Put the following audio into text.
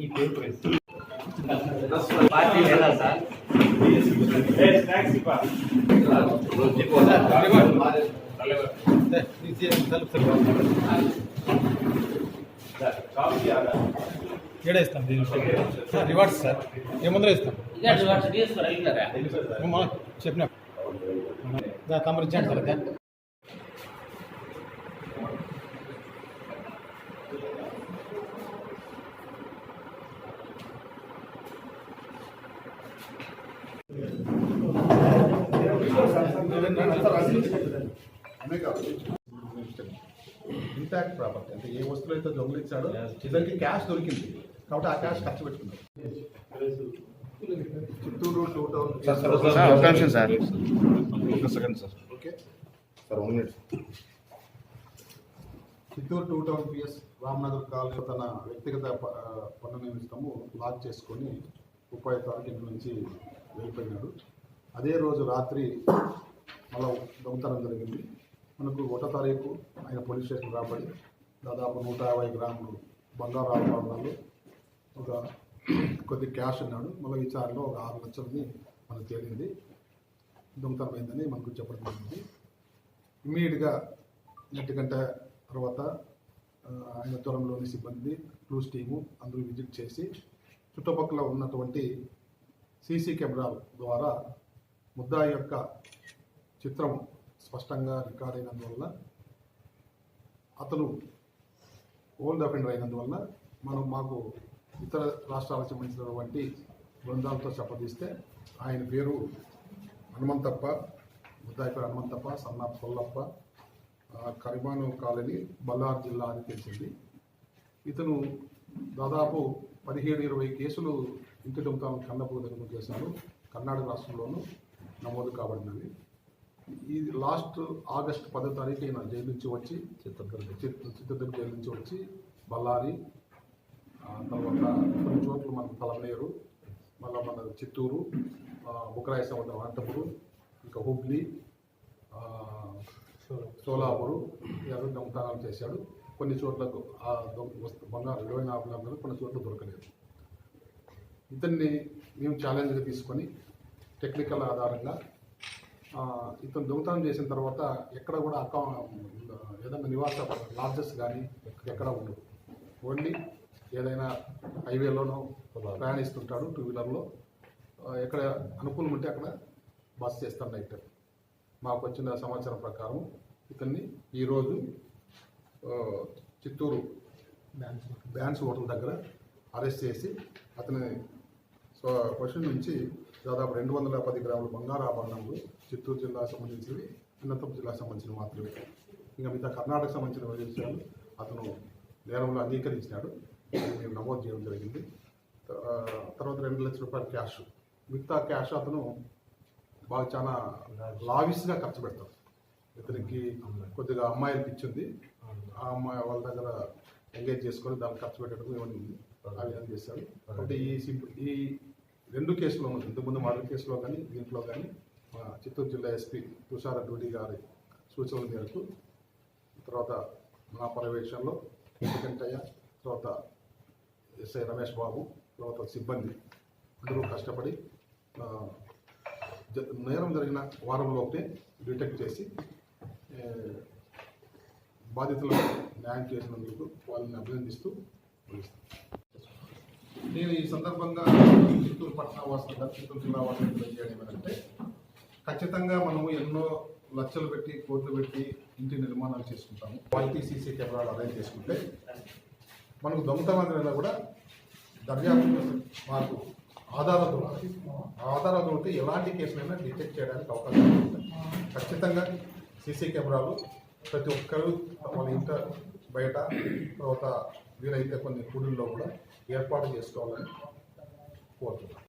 ఈ paper party లేదా sir ఏడా ఇస్తాం రివార్డ్స్ సార్ ఏముందరో ఇస్తాం మా చెప్పిన. తమరు ఇచ్చాను సార్ అదే. ఇంటాక్ట్ ప్రాపర్టీ అంటే ఏ వస్తువులు అయితే దొంగిలించాడో ఇతనికి క్యాష్ దొరికింది. కాబట్టి ఆ క్యాష్ ఖర్చు చిత్తూరు టూ టౌన్ సార్ ఒక second sir okay sir one minute Chittoor two town PS Ramnagar colony తన వ్యక్తిగత పన్ను నిమిత్తము లాక్ చేసుకొని ముప్పై తారీఖు ఇంటి నుంచి వెళ్ళిపోయినాడు. అదే రోజు రాత్రి మళ్ళా దొంగతనం జరిగింది. మనకు ఒకటో తారీఖు ఆయన పోలీస్ స్టేషన్ రాబడి దాదాపు నూట యాభై గ్రాములు బంగారు ఆభరణాలు ఒక కొద్ది క్యాష్ ఉన్నాడు మళ్ళీ విచారణలో ఒక ఆరు లక్షలని మనకు తేలింది. దొంగతనం అయిందని మనకు చెప్పడం జరిగింది. ఇమ్మీడియట్గా నెట్ గంట తర్వాత ఆయన దూరంలోని సిబ్బంది క్లూస్ టీము అందరూ విజిట్ చేసి చుట్టుపక్కల ఉన్నటువంటి సీసీ కెమెరాల ద్వారా ముద్దాయి యొక్క చిత్రం స్పష్టంగా రికార్డ్ అయినందువల్ల అతను ఓల్డ్ అఫెండర్ అయినందువల్ల మనం మాకు ఇతర రాష్ట్రాలకు సంబంధించినటువంటి బృందాలతో చెప్పదీస్తే ఆయన పేరు హనుమంతప్ప ముద్దాయి పేరు హనుమంతప్ప సన్నా పొల్లప్ప కరిమాను కాలనీ బల్లార్ జిల్లా అని తెలిసింది. ఇతను దాదాపు పదిహేడు ఇరవై కేసులు ఇంటి దొంగతనం కన్నపు దొంగ కేసులు కర్ణాటక రాష్ట్రంలోనూ నమోదు కాబడినవి. ఈ లాస్ట్ ఆగస్ట్ పదో తారీఖు ఈయన జైలు నుంచి వచ్చి చిత్తూరు చిత్తూరు జైలు నుంచి వచ్చి బళ్ళారి తర్వాత కొన్ని చోట్ల మన తలమనేరు మళ్ళీ మన చిత్తూరు బుక్రాయ సముద్రం అనంతపురం ఇంకా హుబ్లీ సోలాపురు ఇవన్నీ దొంగతనాలు చేశాడు. కొన్ని చోట్ల బంగారు ఇరవై వస్తు- బంగారు కొన్ని చోట్ల దొరకలేదు. ఇతన్ని మేము ఛాలెంజ్గా తీసుకొని టెక్నికల్ ఆధారంగా ఇతను దొంగతనం చేసిన తర్వాత ఎక్కడ కూడా అకౌంట్ ఏదైనా నివాస లాడ్జెస్ కానీ ఎక్కడ ఉండదు ఓన్లీ ఏదైనా హైవేలోనో ప్రయాణిస్తుంటాడు టూ వీలర్లో ఎక్కడ అనుకూలం ఉంటే అక్కడ బస్ చేస్తాడు నైట్. మాకు వచ్చిన సమాచారం ప్రకారం ఇతన్ని ఈరోజు చిత్తూరు డ్యాన్స్ హోటల్ దగ్గర అరెస్ట్ చేసి అతని సో క్వశ్చన్ నుంచి దాదాపు రెండు వందల పది గ్రాముల బంగారు ఆభరణాలు చిత్తూరు జిల్లాకు సంబంధించినవి అనంతపురం జిల్లాకు సంబంధించినవి మాత్రమే. ఇంకా మిగతా కర్ణాటక సంబంధించిన విషయాలు అతను నేరంలో అంగీకరించినాడు. మేము నమోదు చేయడం జరిగింది. తర్వాత రెండు లక్షల రూపాయలు క్యాష్. మిగతా క్యాష్ అతను బాగా చాలా లావిస్గా ఖర్చు పెడతాడు. ఇతనికి కొద్దిగా అమ్మాయిలకి ఇచ్చింది ఆ అమ్మాయి వాళ్ళ దగ్గర ఎంగేజ్ చేసుకొని దాన్ని ఖర్చు పెట్టడం ఇవన్నీ ఉంది. చేశాడు. కాబట్టి ఈ సింపుల్ ఈ రెండు కేసులో ఉంది. ఇంతకుముందు మరొక కేసులో కానీ దీంట్లో కానీ మా చిత్తూరు జిల్లా ఎస్పీ తుషార డూడి గారి సూచనల మేరకు తర్వాత నా పర్యవేక్షణలో వెంకటయ్య తర్వాత ఎస్ఐ రమేష్ బాబు తర్వాత సిబ్బంది అందరూ కష్టపడి నేరం జరిగిన వారంలోపే డిటెక్ట్ చేసి బాధితులకు న్యాయం చేసినందుకు వాళ్ళని అభినందిస్తూ నేను ఈ సందర్భంగా చిత్తూరు పట్టణ వాసులుగా చిత్తూరు జిల్లా వాసులు తెలియజేయడం ఏంటంటే ఖచ్చితంగా మనము ఎన్నో లక్షలు పెట్టి కోట్లు పెట్టి ఇంటి నిర్మాణాలు చేసుకుంటాము. క్వాలిటీ సీసీ కెమెరాలు అరేంజ్ చేసుకుంటే మనకు దొంగతనం కూడా? దర్యాప్తు మాకు ఆధారాలు ఉండాలి. ఆధారాలు ఉంటే ఎలాంటి కేసులైనా డిటెక్ట్ చేయడానికి అవకాశం ఉంటుంది ఖచ్చితంగా సీసీ కెమెరాలు ప్రతి ఒక్కరు వాళ్ళ ఇంట బయట తర్వాత వీలైతే కొన్ని గుడుల్లో కూడా ఏర్పాటు చేసుకోవాలని కోరుతున్నాను.